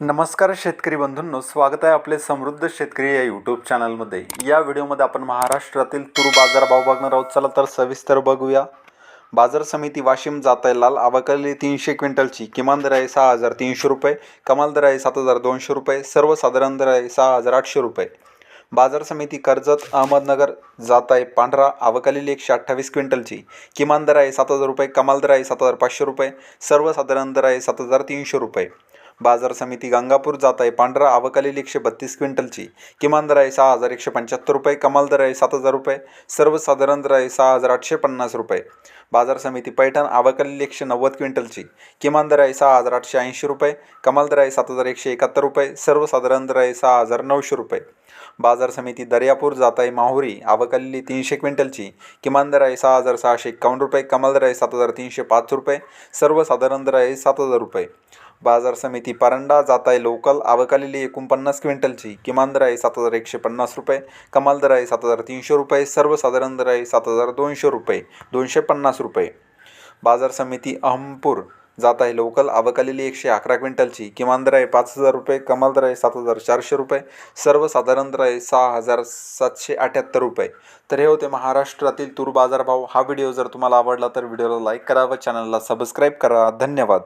नमस्कार शेतकरी बंधूंनो स्वागत आहे आपले समृद्ध शेतकरी या यूट्यूब चॅनलमध्ये या व्हिडिओमध्ये आपण महाराष्ट्रातील तूर बाजार भाव बघणार आहोत. चला तर सविस्तर बघूया. बाजार समिती वाशिम जात आहे. लाल आवाकलेली तीनशे क्विंटलची. किमान दर आहे सहा हजार तीनशे रुपये. कमाल दर आहे सात हजार दोनशे रुपये. सर्वसाधारण दर आहे सहा हजार आठशे रुपये. बाजार समिती कर्जत अहमदनगर जात आहे. पांढरा आवकलेली एकशे अठ्ठावीस क्विंटलची. किमान दर आहे सात हजार रुपये. कमाल दर आहे सात हजार पाचशे रुपये. सर्वसाधारण दर आहे सात हजार तीनशे रुपये. बाजार समिती गंगापूर जात आहे. पांढरा आवकालेली एकशे बत्तीस क्विंटलची. किमान दर आहे सहा हजार एकशे पंच्याहत्तर रुपये. कमाल दर आहे सात हजार रुपये. सर्वसाधारण दर आहे सहा हजार आठशे पन्नास रुपये. बाजार समिती पैठण आवकालेली एकशे नव्वद क्विंटलची. किमान दर आहे सहा हजार आठशे ऐंशी रुपये. कमाल दर आहे सात हजार एकशे एकाहत्तर रुपये. सर्वसाधारण दर आहे सहा हजार नऊशे रुपये. बाजार समिती दर्यापूर जात आहे माहुरी. आवकालेली तीनशे क्विंटलची. किमान दर आहे सहा हजार सहाशे एकावन्न रुपये. कमाल दर आहे सात हजार तीनशे पाच रुपये. सर्वसाधारण दर आहे सात हजार रुपये. बाजार समिती परंडा जात आहे लोकल आवकालेली एकोणपन्नास क्विंटलची. किमान दर आहे सात हजार एकशे पन्नास रुपये कमाल दर आहे सात हजार तीनशे रुपये सर्वसाधारण दर आहे सात हजार दोनशे रुपये दोनशे पन्नास रुपये. बाजार समिती अहमपूर जात आहे लोकल आवकालेली एकशे अकरा क्विंटलची. किमान दर आहे पाच हजार रुपये कमाल दर आहे सात हजार चारशे रुपये सर्वसाधारण दर आहे सहा हजार सातशे अठ्याहत्तर रुपये. तर हे होते महाराष्ट्रातील तूर बाजारभाव. हा व्हिडिओ जर तुम्हाला आवडला तर व्हिडिओला लाईक करा व चॅनलला सबस्क्राईब करा. धन्यवाद.